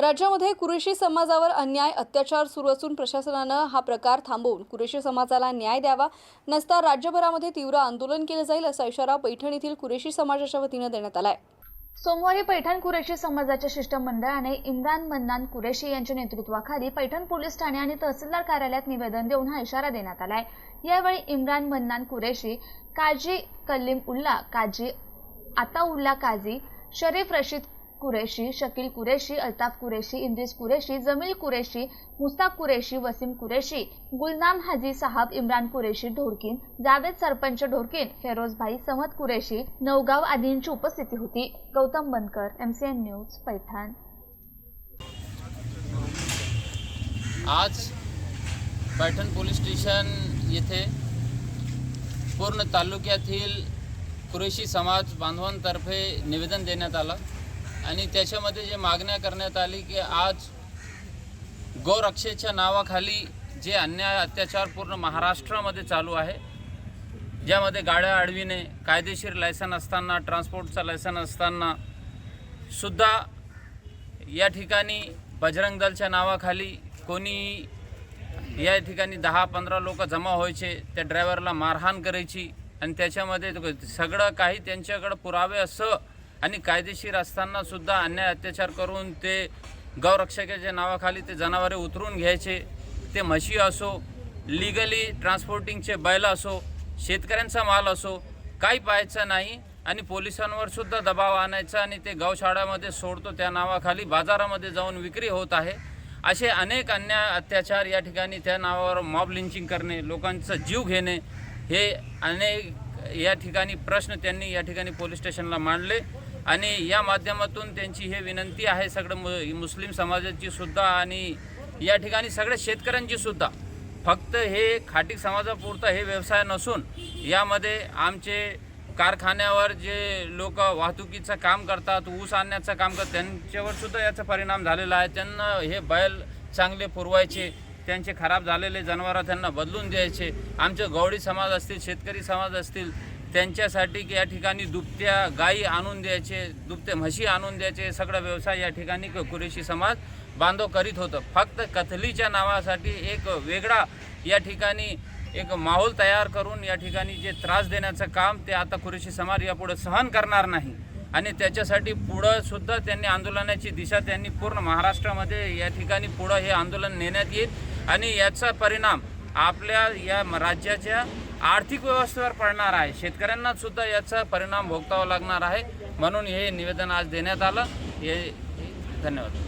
राज्यामध्ये कुरेशी समाजावर अन्याय अत्याचार सुरू असून प्रशासनानं हा प्रकार थांबवून कुरेशी समाजाला न्याय द्यावा नसता राज्यभरामध्ये तीव्र आंदोलन केलं जाईल असा इशारा पैठण येथील कुरेशी समाजाच्या वतीनं देण्यात आलाय. सोमवारी पैठण कुरेशी समाजाच्या शिष्टमंडळाने इम्रान मन्नान कुरेशी यांच्या नेतृत्वाखाली पैठण पोलीस ठाणे आणि तहसीलदार कार्यालयात निवेदन देऊन हा इशारा देण्यात आलाय. यावेळी इम्रान मन्नान कुरेशी काजी कलीम उल्ला काजी आताउल्ला काझी शरीफ रशीद कुरेशी शकील कुरेशी अल्ताफ कुरेशी इंद्रिस कुरेशी जमील कुरेशी मुस्ताक कुरेशी वसीम कुरेशी गुलनाम हाजी साहब इम्रान कुरेशी ढोरकीन जावेद सरपंच ढोरकीन फेरोजभाई समद कुरेशी नवगाव आदींची उपस्थिती होती. Gautam Bankar M C N news Paithan. आज पैठण पोलीस स्टेशन येथे पूर्ण तालुक्यातील कुरेशी समाज बांधवांतर्फे निवेदन देण्यात आलं. आणि त्याच्यामध्ये जे मागण्या करण्यात आली की आज गोरक्षेच्या नावाखाली जे अन्याय अत्याचार पूर्ण महाराष्ट्रामध्ये चालू आहे ज्यामध्ये गाड्या अडविणे कायदेशीर लायसन असताना ट्रान्सपोर्टचा लायसन असताना सुद्धा या ठिकाणी बजरंग दलच्या नावाखाली कोणी या ठिकाणी दहा पंधरा लोक जमा व्हायचे त्या ड्रायव्हरला मारहाण करायची आणि त्याच्यामध्ये सगळं काही त्यांच्याकडं पुरावे असं आणि कायदेशीर असताना सुद्धा अन्याय अत्याचार करून ते गौरक्षकाच्या नावाखाली ते जनावरे उतरून घ्यायचे ते म्हशी असो लिगली ट्रान्सपोर्टिंगचे बैल असो शेतकऱ्यांचा माल असो काही पाहायचं नाही आणि पोलिसांवर सुद्धा दबाव आणायचा आणि ते गौशाळामध्ये सोडतो त्या नावाखाली बाजारामध्ये जाऊन विक्री होत आहे. असे अनेक अन्याय अत्याचार या ठिकाणी त्या नावावर मॉब लिंचिंग करणे लोकांचा जीव घेणे हे अनेक या ठिकाणी प्रश्न त्यांनी या ठिकाणी पोलीस स्टेशनला मांडले. आणि या माध्यमातून त्यांची हे विनंती आहे सगळं मु मुस्लिम समाजाची सुद्धा आणि या ठिकाणी सगळ्या शेतकऱ्यांची सुद्धा. फक्त हे खाटी समाजापुरता हे व्यवसाय नसून यामध्ये आमचे कारखान्यावर जे लोक वाहतुकीचं काम करतात ऊस आणण्याचं काम करतात त्यांच्यावर सुद्धा याचा परिणाम झालेला आहे. त्यांना हे बैल चांगले पुरवायचे त्यांचे खराब झालेले जनावरं त्यांना बदलून द्यायचे. आमचे गवळी समाज असतील शेतकरी समाज असतील त्यांच्यासाठी की या ठिकाणी दुभत्या गायी आणून द्यायचे दुभते म्हशी आणून द्यायचे सगळा व्यवसाय या ठिकाणी क- कुरेशी समाज बांधव करीत होतं. फक्त कथलीच्या नावासाठी एक वेगळा या ठिकाणी एक माहोल तयार करून या ठिकाणी जे त्रास देण्याचं काम ते आता कुरेशी समाज यापुढे सहन करणार नाही. आणि त्याच्यासाठी पुढं सुद्धा त्यांनी आंदोलनाची दिशा त्यांनी पूर्ण महाराष्ट्रामध्ये या ठिकाणी पुढं हे आंदोलन नेण्यात येईल. आणि याचा परिणाम आपल्या या राज्याच्या आर्थिक व्यवस्थेवर पडणार आहे. शेतकऱ्यांना सुद्धा याचा परिणाम भोगतावा लागणार आहे. म्हणून हे निवेदन आज देण्यात आलं. हे- धन्यवाद.